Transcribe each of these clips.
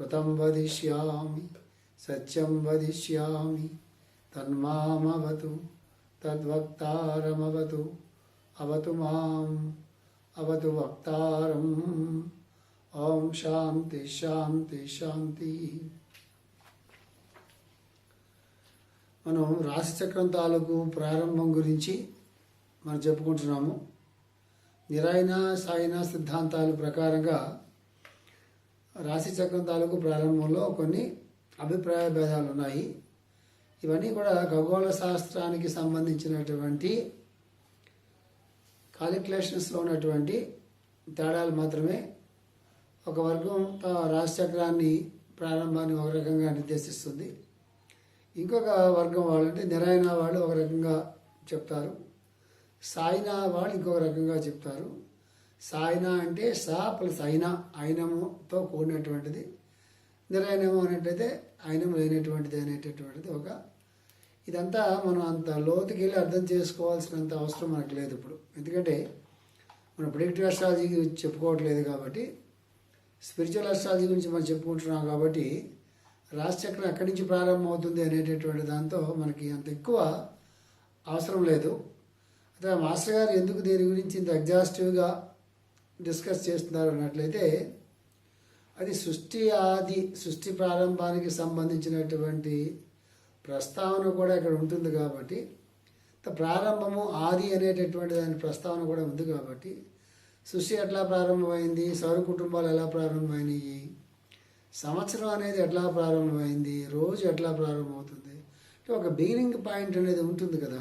కృతం వదిష్యామి సత్యం వదిష్యామి తన్మామవతు తద్వక్తారమవతు అవతు మాం అవతు వక్తారం. ఓం శాంతి శాంతి శాంతి. మనం రాశిచక్రం తాలూకు ప్రారంభం గురించి మనం చెప్పుకుంటున్నాము. నిరాయణ సాయన సిద్ధాంతాల ప్రకారంగా రాశిచక్రం తాలూకు ప్రారంభంలో కొన్ని అభిప్రాయ భేదాలు ఉన్నాయి. ఇవన్నీ కూడా ఖగోళ శాస్త్రానికి సంబంధించినటువంటి కాలిక్యులేషన్స్లో ఉన్నటువంటి తేడాలు మాత్రమే. ఒక వర్గం తా- రాశిచక్రాన్ని ప్రారంభాన్ని ఒక రకంగా నిర్దేశిస్తుంది. ఇంకొక వర్గం వాళ్ళు అంటే నిరాయన వాళ్ళు ఒక రకంగా చెప్తారు. సాయినా వాళ్ళు ఇంకొక రకంగా చెప్తారు. సాయినా అంటే సా ప్లస్ అయిన అయినముతో కూడినటువంటిది. నిరాయనము అనేటైతే అయినం లేనటువంటిది అనేటటువంటిది ఒక ఇదంతా మనం అంత లోతుకి వెళ్ళి అర్థం చేసుకోవాల్సినంత అవసరం మనకు లేదు ఇప్పుడు. ఎందుకంటే మనం ప్రిడిక్టివ్ అస్ట్రాలజీ చెప్పుకోవట్లేదు కాబట్టి స్పిరిచువల్ అస్ట్రాలజీ గురించి మనం చెప్పుకుంటున్నాం కాబట్టి రాశిచక్రం ఎక్కడి నుంచి ప్రారంభం అవుతుంది అనేటటువంటి దాంతో మనకి అంత ఎక్కువ అవసరం లేదు. అయితే మాస్టర్ గారు ఎందుకు దీని గురించి ఇంత ఎగ్జాస్టివ్గా డిస్కస్ చేస్తున్నారు అన్నట్లయితే అది సృష్టి ఆది సృష్టి ప్రారంభానికి సంబంధించినటువంటి ప్రస్తావన కూడా ఇక్కడ ఉంటుంది కాబట్టి ప్రారంభము ఆది అనేటటువంటి దాని ప్రస్తావన కూడా ఉంది కాబట్టి సృష్టి ఎట్లా ప్రారంభమైంది సౌర కుటుంబాలు ఎలా ప్రారంభమైనవి సంవత్సరం అనేది ఎట్లా ప్రారంభమైంది రోజు ఎట్లా ప్రారంభమవుతుంది ఒక బిగినింగ్ పాయింట్ అనేది ఉంటుంది కదా.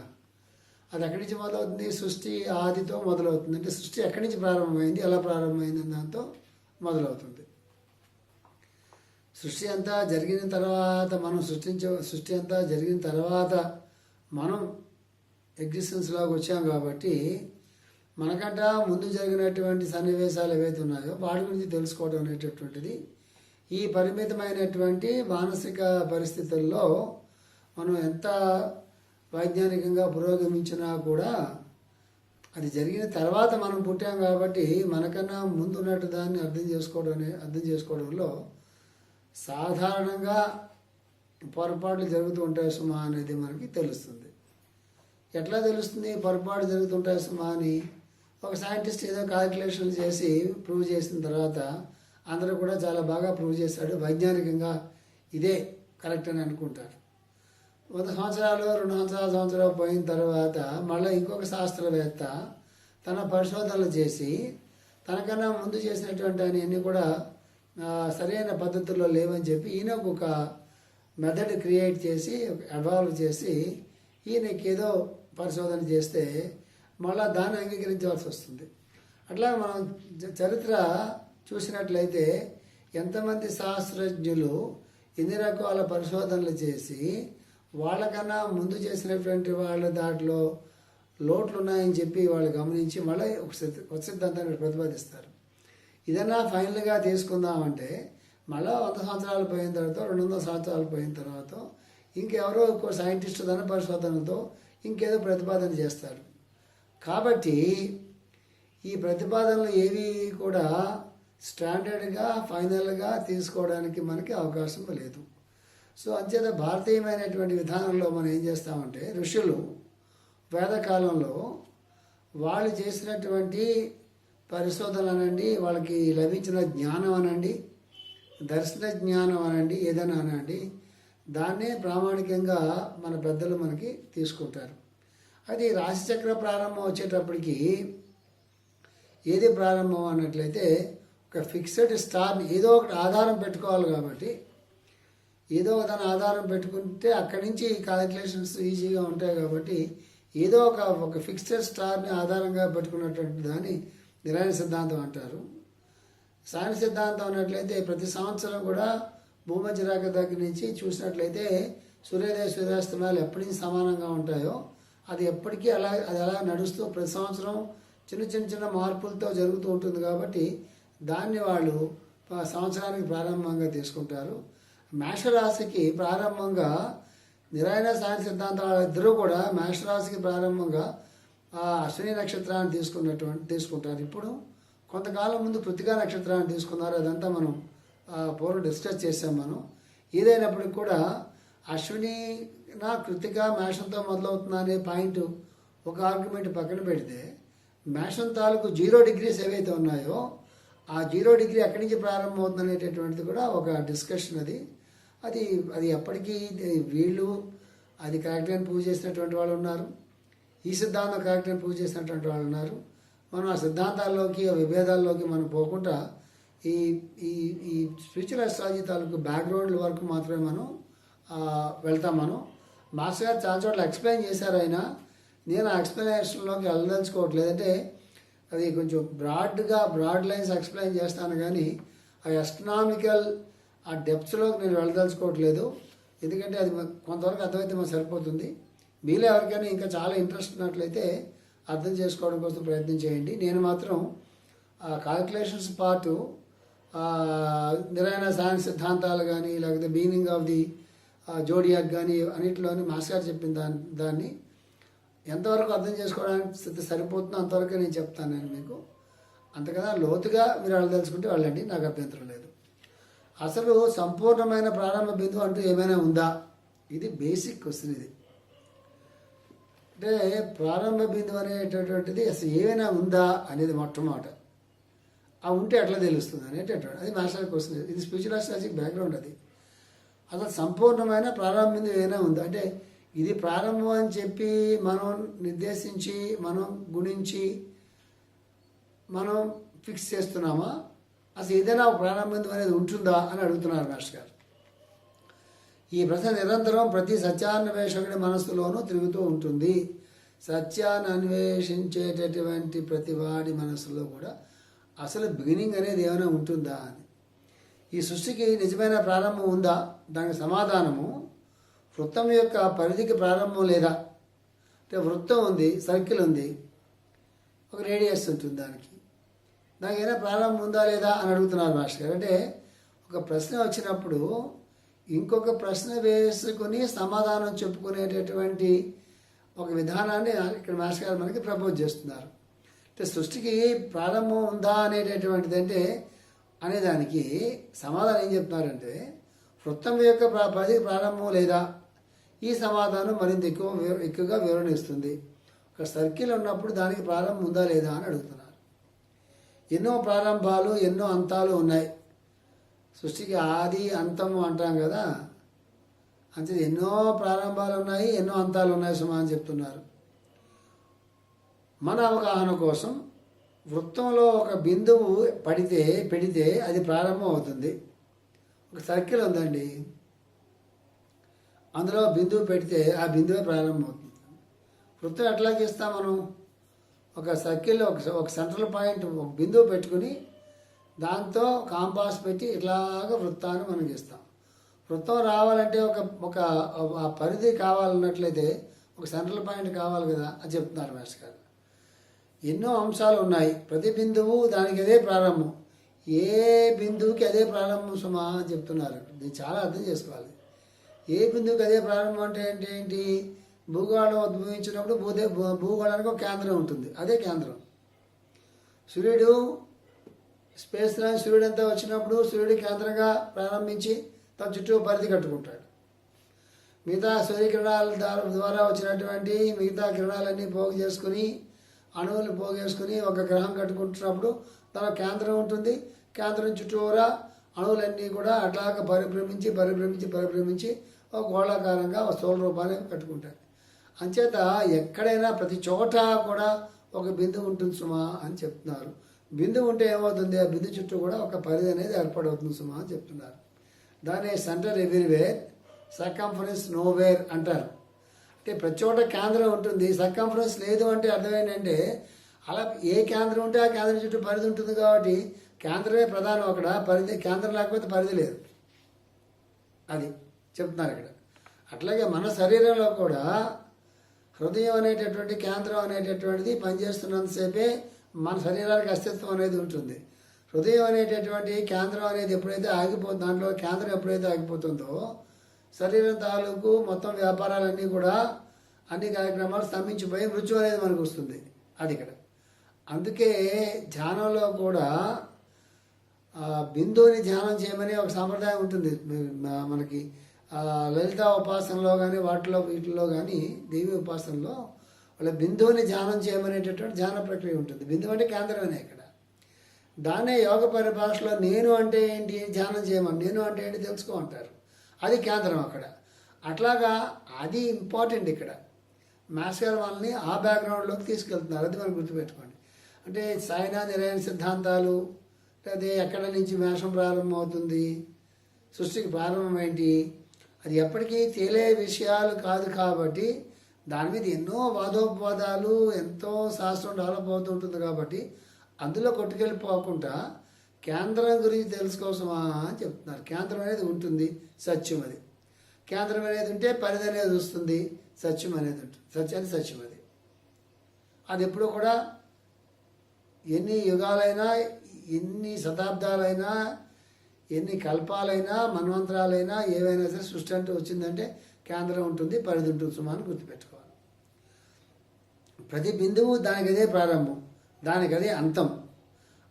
అది ఎక్కడి నుంచి మొదలవుతుంది? సృష్టి ఆదితో మొదలవుతుంది. అంటే సృష్టి ఎక్కడి నుంచి ప్రారంభమైంది? ఎలా ప్రారంభమైంది అన్న దాంతో మొదలవుతుంది. సృష్టి అంతా జరిగిన తర్వాత మనం సృష్టించ సృష్టి అంతా జరిగిన తర్వాత మనం ఎగ్జిస్టెన్స్లోకి వచ్చాం కాబట్టి మనకంట ముందు జరిగినటువంటి సన్నివేశాలు ఏవైతే ఉన్నాయో వాటి గురించి తెలుసుకోవడం అనేటటువంటిది ఈ పరిమితమైనటువంటి మానసిక పరిస్థితుల్లో మనం ఎంత వైజ్ఞానికంగా పురోగమించినా కూడా అది జరిగిన తర్వాత మనం పుట్టాం కాబట్టి మనకన్నా ముందు ఉన్నట్టు దాన్ని అర్థం చేసుకోవడం అర్థం చేసుకోవడంలో సాధారణంగా పొరపాట్లు జరుగుతూ ఉంటాయి సుమా అనేది మనకి తెలుస్తుంది. ఎట్లా తెలుస్తుంది? పొరపాటు జరుగుతుంటాయి సుమా అని ఒక సైంటిస్ట్ ఏదో క్యాలిక్యులేషన్లు చేసి ప్రూవ్ చేసిన తర్వాత అందరూ కూడా చాలా బాగా ప్రూవ్ చేశాడు. వైజ్ఞానికంగా ఇదే కరెక్ట్ అని అనుకుంటారు. వంద సంవత్సరాలు రెండు సంవత్సరాల సంవత్సరాలు పోయిన తర్వాత మళ్ళీ ఇంకొక శాస్త్రవేత్త తన పరిశోధనలు చేసి తనకన్నా ముందు చేసినటువంటి అన్నీ కూడా సరైన పద్ధతుల్లో లేవని చెప్పి ఈయన ఒక మెథడ్ క్రియేట్ చేసి అవాల్వ్ చేసి ఈయనకి ఏదో పరిశోధన చేస్తే మళ్ళా దాన్ని అంగీకరించవలసి వస్తుంది. అట్లా మనం చరిత్ర చూసినట్లయితే ఎంతమంది శాస్త్రజ్ఞులు ఎన్ని రకాల పరిశోధనలు చేసి వాళ్ళకన్నా ముందు చేసినటువంటి వాళ్ళ దాంట్లో లోట్లు ఉన్నాయని చెప్పి వాళ్ళు గమనించి మళ్ళీ ఒక సిద్ధ- ఒక సిద్ధాంతాన్ని ప్రతిపాదిస్తారు. ఇదన్నా ఫైనల్గా తీసుకుందామంటే మళ్ళీ వంద సంవత్సరాలు పోయిన తర్వాత రెండు వందల సంవత్సరాలు పోయిన తర్వాత ఇంకెవరో ఇంకో సైంటిస్ట్ ధన పరిశోధనతో ఇంకేదో ప్రతిపాదన చేస్తారు. కాబట్టి ఈ ప్రతిపాదనలు ఏవి కూడా స్టాండర్డ్గా ఫైనల్గా తీసుకోవడానికి మనకి అవకాశం లేదు. సో అంచేత భారతీయమైనటువంటి విధానంలో మనం ఏం చేస్తామంటే ఋషులు వేదకాలంలో వాళ్ళు చేసినటువంటి పరిశోధనలు అనండి వాళ్ళకి లభించిన జ్ఞానం అనండి దర్శన జ్ఞానం అనండి ఏదైనా అనండి దాన్నే ప్రామాణికంగా మన పెద్దలు మనకి తీసుకుంటారు. అది రాశిచక్ర ప్రారంభం వచ్చేటప్పటికి ఏది ప్రారంభం అన్నట్లయితే ఒక ఫిక్స్డ్ స్టార్ని ఏదో ఒకటి ఆధారం పెట్టుకోవాలి కాబట్టి ఏదో ఒక దాని ఆధారం పెట్టుకుంటే అక్కడి నుంచి క్యాలిక్యులేషన్స్ ఈజీగా ఉంటాయి కాబట్టి ఏదో ఒక ఒక ఫిక్స్డ్ స్టార్ని ఆధారంగా పెట్టుకున్నటువంటి దాన్ని నిరాయణ సిద్ధాంతం అంటారు. సాయన సిద్ధాంతం అన్నట్లయితే ప్రతి సంవత్సరం కూడా భూమధ్య రేఖ దగ్గర నుంచి చూసినట్లయితే సూర్యోదయ సూర్యాస్తమయాలు ఎప్పటి నుంచి సమానంగా ఉంటాయో అది ఎప్పటికీ అలా అది అలా నడుస్తూ ప్రతి సంవత్సరం చిన్న చిన్న చిన్న మార్పులతో జరుగుతూ ఉంటుంది కాబట్టి దాన్ని వాళ్ళు సంవత్సరానికి ప్రారంభంగా తీసుకుంటారు. మేషరాశికి ప్రారంభంగా నిరాయణ సాయం సిద్ధాంతాలు ఇద్దరూ కూడా మేషరాశికి ప్రారంభంగా ఆ అశ్విని నక్షత్రాన్ని తీసుకున్నటువంటి తీసుకుంటారు. ఇప్పుడు కొంతకాలం ముందు కృతికా నక్షత్రాన్ని తీసుకున్నారు. అదంతా మనం పూర్వం డిస్కస్ చేసాం మనం. ఏదైనప్పటికి కూడా అశ్విని నా కృతిక మేషంతో మొదలవుతున్నా అనే పాయింట్ ఒక ఆర్గ్యుమెంట్ పక్కన పెడితే మేషం తాలూకు జీరో డిగ్రీస్ ఏవైతే ఉన్నాయో ఆ జీరో డిగ్రీ ఎక్కడి నుంచి ప్రారంభమవుతుంది అనేటటువంటిది కూడా ఒక డిస్కషన్ అది. అది అది ఎప్పటికీ వీళ్ళు అది కరెక్ట్ అని ప్రూవ్ చేసినటువంటి వాళ్ళు ఉన్నారు. ఈ సిద్ధాంతం కరెక్ట్ అని ప్రూవ్ చేసినటువంటి వాళ్ళు ఉన్నారు. మనం ఆ సిద్ధాంతాల్లోకి ఆ విభేదాల్లోకి మనం పోకుండా ఈ ఈ ఈ స్పిరిచువల్ అస్ట్రాలజీ తాలూకు బ్యాక్గ్రౌండ్ వరకు మాత్రమే మనం వెళ్తాం మనం. మాస్టర్ గారు చాలా చోట్ల ఎక్స్ప్లెయిన్ చేశారు ఆయన. నేను ఆ ఎక్స్ప్లెనేషన్లోకి వెళ్ళదలుచుకోవట్లేదు. అంటే అది కొంచెం బ్రాడ్గా బ్రాడ్ లైన్స్ ఎక్స్ప్లెయిన్ చేస్తాను కానీ ఆ ఎస్ట్రానామికల్ ఆ డెప్త్స్లోకి నేను వెళ్ళదలుచుకోవట్లేదు. ఎందుకంటే అది కొంతవరకు అర్థమైతే మాకు సరిపోతుంది. మీలో ఎవరికైనా ఇంకా చాలా ఇంట్రెస్ట్ ఉన్నట్లయితే అర్థం చేసుకోవడం కోసం ప్రయత్నం చేయండి. నేను మాత్రం ఆ కాల్కులేషన్స్ పాటు నిరాయణ సైన్స్ సిద్ధాంతాలు కానీ లేకపోతే మీనింగ్ ఆఫ్ ది జోడియాక్ కానీ అన్నింటిలోని మాస్టర్ గారు చెప్పిన దాన్ని దాన్ని ఎంతవరకు అర్థం చేసుకోవడానికి సరిపోతుందో అంతవరకు నేను చెప్తాను నేను మీకు. అంతకదా లోతుగా మీరు వెళ్ళదలుచుకుంటే వెళ్ళండి. నాకు అభ్యంతరం లేదు. అసలు సంపూర్ణమైన ప్రారంభ బిందువు అంటూ ఏమైనా ఉందా? ఇది బేసిక్ క్వశ్చన్ ఇది. అంటే ప్రారంభ బిందువు అనేటటువంటిది అసలు ఏమైనా ఉందా అనేది మొట్టమొదట. ఆ ఉంటే ఎట్లా తెలుస్తుంది అనేటటువంటి అది మాస్టర్ క్వశ్చన్ ఇది స్పిరిచువల్ అస్ట్రాలజిక్ బ్యాక్గ్రౌండ్ అది. అసలు సంపూర్ణమైన ప్రారంభ బిందువు ఏమైనా ఉందా? అంటే ఇది ప్రారంభం అని చెప్పి మనం నిర్దేశించి మనం గుణించి మనం ఫిక్స్ చేస్తున్నామా? అసలు ఏదైనా ప్రారంభం అనేది ఉంటుందా అని అడుగుతున్నారు మాస్టర్ గారు. ఈ ప్రశ్న నిరంతరం ప్రతి సత్యాన్వేషకుడి మనస్సులోనూ తిరుగుతూ ఉంటుంది. సత్యాన్ని అన్వేషించేటటువంటి ప్రతి వాడి మనస్సులో కూడా అసలు బిగినింగ్ అనేది ఏమైనా ఉంటుందా అని. ఈ సృష్టికి నిజమైన ప్రారంభం ఉందా? దానికి సమాధానము వృత్తం యొక్క పరిధికి ప్రారంభం లేదా? అంటే వృత్తం ఉంది సర్కిల్ ఉంది. ఒక రేడియస్ ఉంటుంది దానికి. దానికి ఏదైనా ప్రారంభం ఉందా లేదా అని అడుగుతున్నారు మాస్టర్ గారు. అంటే ఒక ప్రశ్న వచ్చినప్పుడు ఇంకొక ప్రశ్న వేసుకుని సమాధానం చెప్పుకునేటటువంటి ఒక విధానాన్ని ఇక్కడ మాస్టర్ గారు మనకి ప్రపోజ్ చేస్తున్నారు. అంటే సృష్టికి ప్రారంభం ఉందా అనేటటువంటిది అంటే అనేదానికి సమాధానం ఏం చెప్తున్నారంటే వృత్తం యొక్క పది ప్రారంభం లేదా ఈ సమాధానం మరింత ఎక్కువ ఎక్కువగా వివరణ ఇస్తుంది. ఒక సర్కిల్ ఉన్నప్పుడు దానికి ప్రారంభం ఉందా లేదా అని అడుగుతున్నారు. ఎన్నో ప్రారంభాలు ఎన్నో అంతాలు ఉన్నాయి. సృష్టికి ఆది అంతము అంటాం కదా? అంతే ఎన్నో ప్రారంభాలు ఉన్నాయి ఎన్నో అంతాలు ఉన్నాయి సుమా అని చెప్తున్నారు. మన అవగాహన కోసం వృత్తంలో ఒక బిందువు పడితే పెడితే అది ప్రారంభం అవుతుంది. ఒక సర్కిల్ ఉందండి. అందులో బిందువు పెడితే ఆ బిందువే ప్రారంభం అవుతుంది. వృత్తం ఎట్లా గీస్తాం మనం? ఒక సర్కిల్లో ఒక ఒక సెంట్రల్ పాయింట్ ఒక బిందువు పెట్టుకుని దాంతో కాంపాస్ పెట్టి ఇలాగ వృత్తాన్ని మనం గీస్తాం వృత్తం రావాలంటే ఒక ఒక ఆ పరిధి కావాలన్నట్లయితే ఒక సెంట్రల్ పాయింట్ కావాలి కదా అని చెప్తున్నారు మాస్టర్ గారు. ఎన్నో అంశాలు ఉన్నాయి. ప్రతి బిందువు దానికి అదే ప్రారంభం. ఏ బిందువుకి అదే ప్రారంభం సుమా అని చెప్తున్నారు. దీన్ని చాలా అర్థం చేసుకోవాలి. ఏ బిందువుకి అదే ప్రారంభం అంటే ఏంటి ఏంటి? భూగోళం ఉద్భవించినప్పుడు భూదే భూగోళానికి ఒక కేంద్రం ఉంటుంది. అదే కేంద్రం. సూర్యుడు స్పేస్ లైన్ సూర్యుడు అంతా వచ్చినప్పుడు సూర్యుడు కేంద్రంగా ప్రారంభించి తన చుట్టూ పరిధి కట్టుకుంటాడు. మిగతా సూర్యకిరణాల ద్వారా వచ్చినటువంటి మిగతా కిరణాలన్నీ పోగు చేసుకుని అణువులు పోగేసుకుని ఒక గ్రహం కట్టుకుంటున్నప్పుడు తన కేంద్రం ఉంటుంది. కేంద్రం చుట్టూరా అణువులన్నీ కూడా అట్లాగ పరిభ్రమించి పరిభ్రమించి పరిభ్రమించి ఒక గోళాకారంగా ఒక స్థూల రూపాన్ని కట్టుకుంటాయి అంచేత ఎక్కడైనా ప్రతి చోట కూడా ఒక బిందు ఉంటుంది సుమా అని చెప్తున్నారు. బిందు ఉంటే ఏమవుతుంది? ఆ బిందు చుట్టూ కూడా ఒక పరిధి అనేది ఏర్పడవుతుంది సుమా అని చెప్తున్నారు. దాని సెంటర్ ఎవ్రీవేర్ సర్కంఫరెన్స్ నోవేర్ అంటారు. అంటే ప్రతి చోట కేంద్రం ఉంటుంది. సర్కంఫరెన్స్ లేదు అంటే అర్థమేంటంటే అలా ఏ కేంద్రం ఉంటే ఆ కేంద్రం చుట్టూ పరిధి ఉంటుంది కాబట్టి కేంద్రమే ప్రధానం అక్కడ. పరిధి కేంద్రం లేకపోతే పరిధి లేదు. అది చెప్తున్నారు ఇక్కడ. అట్లాగే మన శరీరంలో కూడా హృదయం అనేటటువంటి కేంద్రం అనేటటువంటిది పనిచేస్తున్నంతసేపే మన శరీరానికి అస్తిత్వం అనేది ఉంటుంది. హృదయం అనేటటువంటి కేంద్రం అనేది ఎప్పుడైతే ఆగిపోతుంది దాంట్లో కేంద్రం ఎప్పుడైతే ఆగిపోతుందో శరీరం తాలూకు మొత్తం వ్యాపారాలన్నీ కూడా అన్ని కార్యక్రమాలు స్తంభించిపోయి మృత్యు అనేది మనకు వస్తుంది. అది ఇక్కడ. అందుకే ధ్యానంలో కూడా బిందువుని ధ్యానం చేయమని ఒక సాంప్రదాయం ఉంటుంది. మనకి లలిత ఉపాసనలో కానీ వాటిలో వీటిలో కానీ దేవి ఉపాసనలో వాళ్ళ బిందువుని ధ్యానం చేయమనేటటువంటి ధ్యాన ప్రక్రియ ఉంటుంది. బిందువు అంటే కేంద్రమే ఇక్కడ. దానే యోగ పరిభాషలో నేను అంటే ఏంటి ధ్యానం చేయమని నేను అంటే ఏంటి తెలుసుకోమంటారు అది కేంద్రం అక్కడ. అట్లాగా అది ఇంపార్టెంట్ ఇక్కడ. మాస్కర్ వాళ్ళని ఆ బ్యాక్గ్రౌండ్లోకి తీసుకెళ్తున్నారు. అది మనం గుర్తుపెట్టుకోండి. అంటే సాయినా నిలయన సిద్ధాంతాలు లేదా ఎక్కడ నుంచి మేషం ప్రారంభమవుతుంది సృష్టికి ప్రారంభం ఏంటి అది ఎప్పటికీ తేలే విషయాలు కాదు కాబట్టి దాని మీద ఎన్నో వాదోపవాదాలు ఎంతో శాస్త్రం డెవలప్ అవుతూ ఉంటుంది కాబట్టి అందులో కొట్టుకెళ్ళిపోకుండా కేంద్రం గురించి తెలుసుకోసమా అని చెప్తున్నారు. కేంద్రం అనేది ఉంటుంది సత్యం అది. కేంద్రం అనేది ఉంటే పరిధి అనేది వస్తుంది సత్యం అనేది ఉంటుంది. సత్యాన్ని సత్యం అది. అది ఎప్పుడూ కూడా ఎన్ని యుగాలైనా ఎన్ని శతాబ్దాలైనా ఎన్ని కల్పాలైనా మన్వంతరాలైనా ఏవైనా సరే సృష్టి అంటే వచ్చిందంటే కేంద్రం ఉంటుంది పరిధి ఉంటుంది సుమా అని గుర్తుపెట్టుకోవాలి. ప్రతి బిందువు దానికి అదే ప్రారంభం దానికి అదే అంతం.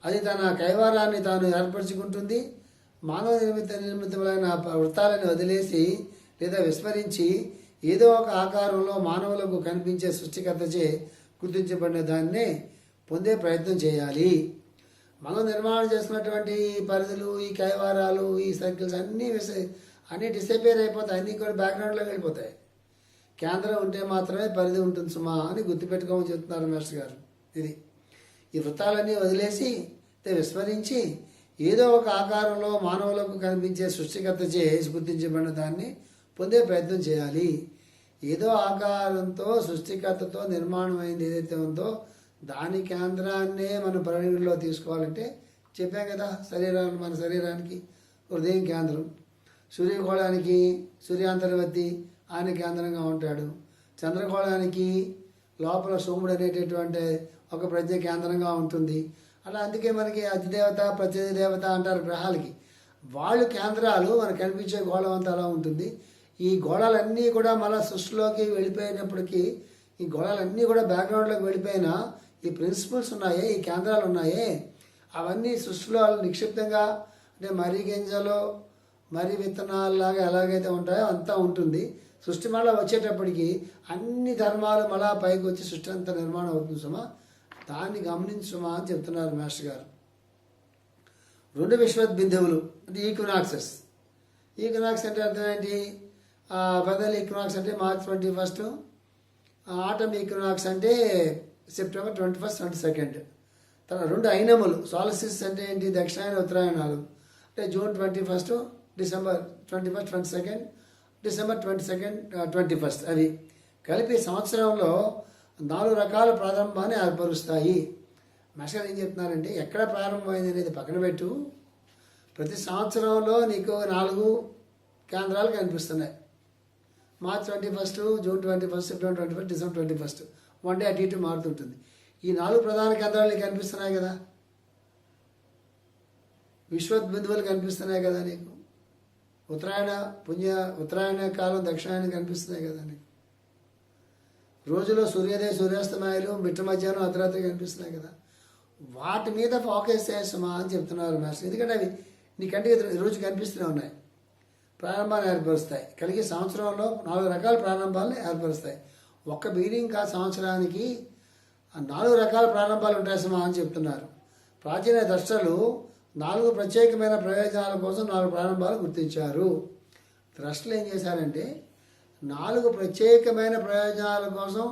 అది తన కైవారాన్ని తాను ఏర్పరచుకుంటుంది మానవ నిర్మిత నిర్మితమైన వృత్తాలను వదిలేసి లేదా విస్మరించి ఏదో ఒక ఆకారంలో మానవులకు కనిపించే సృష్టికర్తచే గుర్తించబడిన దాన్నే పొందే ప్రయత్నం చేయాలి. మనం నిర్మాణం చేసినటువంటి ఈ పరిధులు ఈ కైవారాలు ఈ సర్కిల్స్ అన్నీ అన్నీ డిసపేర్ అయిపోతాయి. అన్నీ కూడా బ్యాక్గ్రౌండ్లో వెళ్ళిపోతాయి. కేంద్రం ఉంటే మాత్రమే పరిధి ఉంటుంది సుమా అని గుర్తుపెట్టుకోమని చెప్తున్నారు మాస్టర్ గారు. ఇది. ఈ వృత్తాలన్నీ వదిలేసి విస్మరించి ఏదో ఒక ఆకారంలో మానవులకు కనిపించే సృష్టికర్త చేసి గుర్తించబడిన దాన్ని పొందే ప్రయత్నం చేయాలి. ఏదో ఆకారంతో సృష్టికర్తతో నిర్మాణమైంది ఏదైతే ఉందో దాని కేంద్రాన్నే మన పరిగణలో తీసుకోవాలంటే చెప్పాం కదా శరీరాన్ని మన శరీరానికి హృదయం కేంద్రం. సూర్యగోళానికి సూర్యాంతర్వర్తి ఆయన కేంద్రంగా ఉంటాడు. చంద్రగోళానికి లోపల సోముడు అనేటటువంటి ఒక ప్రజ్ఞ కేంద్రంగా ఉంటుంది. అలా అందుకే మనకి అతిదేవత ప్రత్యధి దేవత అంటారు గ్రహాలకి. వాళ్ళు కేంద్రాలు మనకు కనిపించే గోళం అంతా అలా ఉంటుంది. ఈ గోళాలన్నీ కూడా మళ్ళీ సృష్టిలోకి వెళ్ళిపోయినప్పటికీ ఈ గోళాలన్నీ కూడా బ్యాక్గ్రౌండ్లోకి వెళ్ళిపోయినా ఈ ప్రిన్సిపల్స్ ఉన్నాయే ఈ కేంద్రాలు ఉన్నాయే అవన్నీ సృష్టిలో నిక్షిప్తంగా అంటే మర్రి గింజలు మర్రి విత్తనాలలాగా ఎలాగైతే ఉంటాయో అంతా ఉంటుంది. సృష్టి మళ్ళీ వచ్చేటప్పటికి అన్ని ధర్మాలు మళ్ళా పైకి వచ్చి సృష్టి అంతా నిర్మాణం అవుతుంది సుమా. దాన్ని గమనించుమా అని చెప్తున్నారు మాస్టర్ గారు. రెండు విశ్వత్ బిందువులు అంటే ఈక్వినాక్సెస్. ఈక్వినాక్స్ అంటే అర్థం ఏంటి? బదల్ ఈక్వినాక్స్ అంటే March twenty first autumn equinox అంటే September twenty first twenty second తర్వాత రెండు ఐనములు సాలసిస్ అంటే ఏంటి? దక్షిణాయన ఉత్తరాయణాలు. అంటే June twenty first December twenty first twenty second December twenty second twenty first అవి కలిపి సంవత్సరంలో నాలుగు రకాల ప్రారంభాన్ని ఏర్పరుస్తాయి. మాస్టర్ ఏం చెప్తున్నారంటే ఎక్కడ ప్రారంభమైంది అనేది పక్కన పెట్టు. ప్రతి సంవత్సరంలో నీకు నాలుగు కేంద్రాలు కనిపిస్తున్నాయి. March twenty first June twenty first September twenty first December twenty first. One day అటు ఇటు మారుతుంటుంది. ఈ నాలుగు ప్రధాన కేంద్రాలు నీకు కనిపిస్తున్నాయి కదా? విశ్వత్ బిందువులు కనిపిస్తున్నాయి కదా నీకు? ఉత్తరాయణ పుణ్య ఉత్తరాయణ కాలం దక్షిణాయన కనిపిస్తున్నాయి కదా నీకు? రోజులో సూర్యోదయ సూర్యాస్తమయాలు మిట్ట మధ్యాహ్నం అర్ధరాత్రి కనిపిస్తున్నాయి కదా? వాటి మీద ఫోకస్ చేస్తామా అని చెప్తున్నారు మాస్టర్ ఎందుకంటే అవి నీకంటే రోజు కనిపిస్తూనే ఉన్నాయి. ప్రారంభాలు ఏర్పరుస్తాయి. కలిగి సంవత్సరంలో నాలుగు రకాల ప్రారంభాలను ఏర్పరుస్తాయి. ఒక్క బిగినింగ్ కా సంవత్సరానికి నాలుగు రకాల ప్రారంభాలు ఉంటాయి సుమా అని చెప్తున్నారు. ప్రాచీన ద్రష్టలు నాలుగు ప్రత్యేకమైన ప్రయోజనాల కోసం నాలుగు ప్రారంభాలు గుర్తించారు. ద్రష్టలు ఏం చేశారంటే నాలుగు ప్రత్యేకమైన ప్రయోజనాల కోసం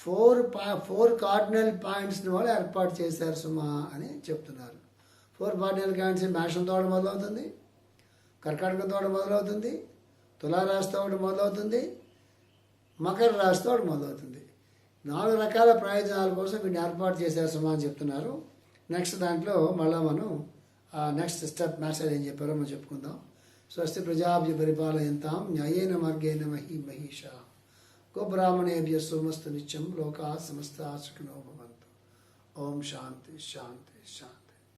ఫోర్ పా ఫోర్ కార్డినల్ పాయింట్స్ని వాళ్ళు ఏర్పాటు చేశారు సుమా అని చెప్తున్నారు. ఫోర్ కార్డినల్ పాయింట్స్ మేషంతో తోడ మొదలవుతుంది. కర్కాటకంతో ఒకటి మొదలవుతుంది తులారాశితో ఒకటి మొదలవుతుంది మకర రాశితో ఒకటి మొదలవుతుంది. నాలుగు రకాల ప్రయోజనాల కోసం వీటిని ఏర్పాటు చేశారు సుమా అని చెప్తున్నారు. నెక్స్ట్ దాంట్లో మళ్ళీ మనం నెక్స్ట్ స్టెప్ మాస్టర్ ఏం చెప్పారో మనం చెప్పుకుందాం. స్వస్తి ప్రజాభ్య పరిపాలయంతాం న్యాయేన మార్గేణ మహి మహిష. గోబ్రాహ్మణేభ్య సోమస్తు నిత్యం లోకా సమస్త సుఖినో భవంతు. ఓం శాంతి శాంతి శాంతి.